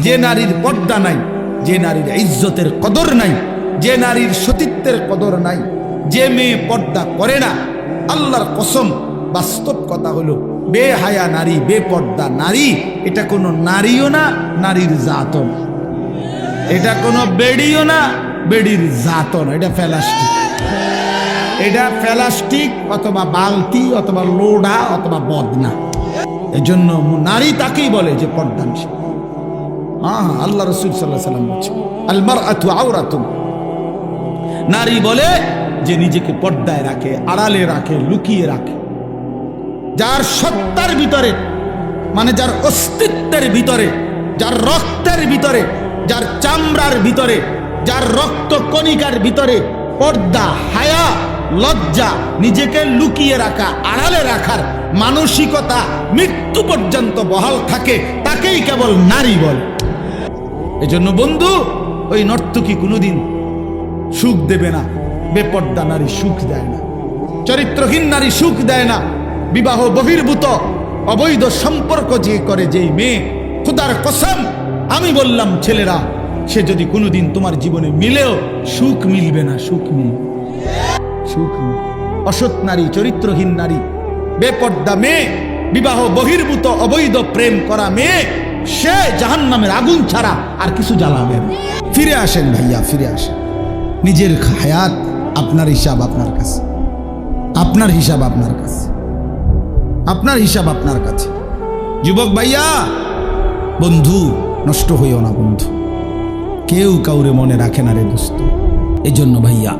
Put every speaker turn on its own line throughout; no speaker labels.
যে নারীর পর্দা নাই, যে নারীর ইজ্জতের কদর নাই, যে নারীর সতীত্বের কদর নাই, যে মেয়ে পর্দা করে না, আল্লাহর কসম, বাস্তব কথা হলো বেহায়া নারী, বেপর্দা নারী, এটা কোনো নারীও না, নারীর জাতও না। এটা কোনো বেড়িও না, বেড়ির জাতও না। এটা প্লাস্টিক এটা প্লাস্টিক অথবা বালতি অথবা লোডা অথবা বদনা। এজন্য নারী তাকেই বলে যে পর্দানশীল। হ্যাঁ আল্লাহ রসুল সাল্লাহ সাল্লাম বলছে আলমার আতু আওরাতুম নারী বলে যে নিজেকে পর্দায় রাখে, আড়ালে রাখে, লুকিয়ে রাখে। যার সত্তার ভিতরে মানে যার অস্তিত্বের ভিতরে, যার রক্তের ভিতরে, যার চামড়ার ভিতরে, যার রক্ত কণিকার ভিতরে পর্দা, হায়া, লজ্জা, নিজেকে লুকিয়ে রাখা, আড়ালে রাখার মানসিকতা মৃত্যু পর্যন্ত বহাল থাকে, তাকেই কেবল নারী বলে। এজন্য বন্ধু, ওই নর্তকী কোনোদিন সুখ দেবে না, বেপর্দা নারী সুখ দেয় না, চরিত্রহীন নারী সুখ দেয় না, বিবাহ বহির্ভূত, অবৈধ সম্পর্ক যে করে যেই মেয়ে, খুদার কসম, আমি বললাম, ছেলেরা, সে যদি কোনোদিন তোমার জীবনে মিলেও সুখ মিলবে না, সুখ মিলবে সুখ। অসৎ নারী, চরিত্রহীন নারী, বেপর্দা মেয়ে, বিবাহ বহির্ভূত, অবৈধ প্রেম করা মেয়ে সে জাহান্নামের আগুন ছাড়া আর কিছু জ্বালাবে ফিরে আসেন ভাইয়া, ফিরে আসেন। নিজের হায়াত আপনার হিসাব আপনার কাছে। আপনার হিসাব আপনার কাছে। আপনার হিসাব আপনার কাছে। যুবক ভাইয়া, বন্ধু, নষ্ট হইও না বন্ধু। কেউ কাউরে মনে রাখে না রে দোস্ত। এই জন্য ভাইয়া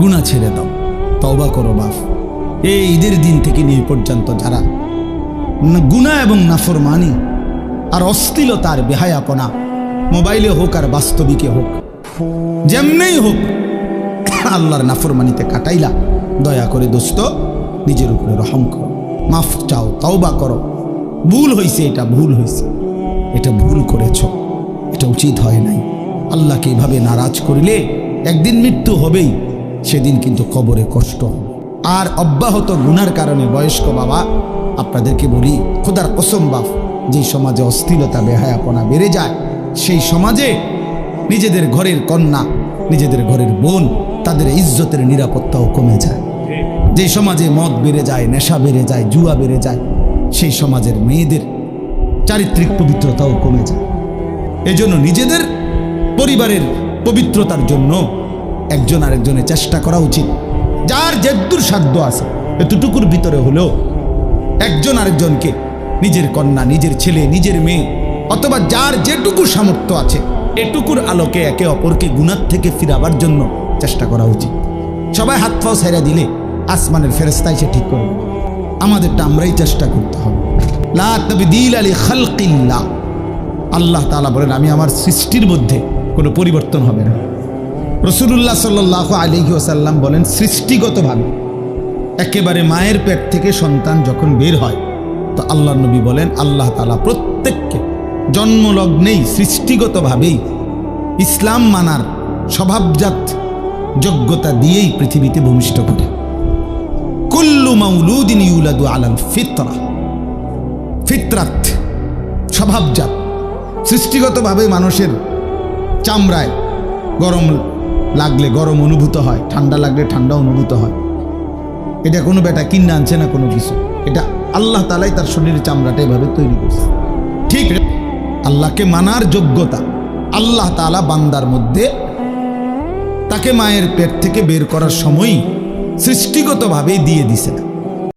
গুণা ছেড়ে দাও। তওবা করো বাপ। এই ঈদের দিন থেকে নিয়ে পর্যন্ত যারা গুণা এবং নাফরমানি আর অশ্লীলতা আর বেহায়াপনা। মোবাইলে হোক আর বাস্তবিকে হোক। যেমনেই হোক, আল্লাহর নাফরমানিতে কাটাইলা। দয়া করে দোস্ত, নিজের উপরে রহম করো। মাফ চাও, তওবা করো। ভুল হয়েছে এটা ভুল হয়েছে এটা ভুল করেছ। এটা উচিত হয় নাই। আল্লাহকে এভাবে নারাজ করিলে একদিন মৃত্যু হবেই, সেদিন কিন্তু কবরে কষ্ট আর অব্যাহত গুনার কারণে বয়স্ক বাবা, আপনাদেরকে বলি, খোদার কসম যে সমাজে অস্থিরতা, বেহায়াপনা বেড়ে যায়, সেই সমাজে নিজেদের ঘরের কন্যা, নিজেদের ঘরের বোন, তাদের ইজ্জতের নিরাপত্তাও কমে যায়। যে সমাজে মদ বেড়ে যায়, নেশা বেড়ে যায়, জুয়া বেড়ে যায়, সেই সমাজের মেয়েদের চারিত্রিক পবিত্রতাও কমে যায়। এজন্য নিজেদের পরিবারের পবিত্রতার জন্য একজন আরেকজনের চেষ্টা করা উচিত। যার যেদূর সাধ্য আছে, এতটুকুর ভিতরে হলেও একজন আরেকজনকে নিজের কন্যা, নিজের ছেলে, নিজের মেয়ে, অথবা যার যেটুকু সামর্থ্য আছে, এটুকুর আলোকে একে অপরকে গুণার থেকে ফিরাবার জন্য চেষ্টা করা উচিত। সবাই হাত পাও ছেড়ে দিলে আসমানের ফেরস্তা সে ঠিক করবে। আমাদেরটা আমরাই চেষ্টা করতে হবে। লা তাবদীল আলী খালকিল্লাহ। আল্লাহ তাআলা বলেন, আমি আমার সৃষ্টির মধ্যে কোনো পরিবর্তন হবে না। রসুল্লাহ সাল্লাহ আলিহি ওসাল্লাম বলেন, সৃষ্টিগতভাবে একেবারে মায়ের পেট থেকে সন্তান যখন বের হয় তো আল্লাহ নবী বলেন, আল্লাহ তালা প্রত্যেককে জন্মলগ্নেই সৃষ্টিগতভাবেই ইসলাম মানার স্বভাবজাত যোগ্যতা দিয়েই পৃথিবীতে ভূমিষ্ঠ করে কুল্লু মাউলুদিন ইউলাদু আলাল ফিতরা। ফিতরাত, স্বভাবজাত, সৃষ্টিগতভাবে মানুষের চামড়ায় গরম লাগলে গরম অনুভূত হয়, ঠান্ডা লাগলে ঠান্ডা অনুভূত হয়। এটা কোনো বেটা কিনে আনছে না কোনো কিছু? এটা আল্লাহ তালাই তার শরীরের চামড়াটা এভাবে তৈরি করছে। ঠিক আল্লাহকে মানার যোগ্যতা আল্লাহ তালা বান্দার মধ্যে তাকে মায়ের পেট থেকে বের করার সময় সৃষ্টিগতভাবেই দিয়ে দিছে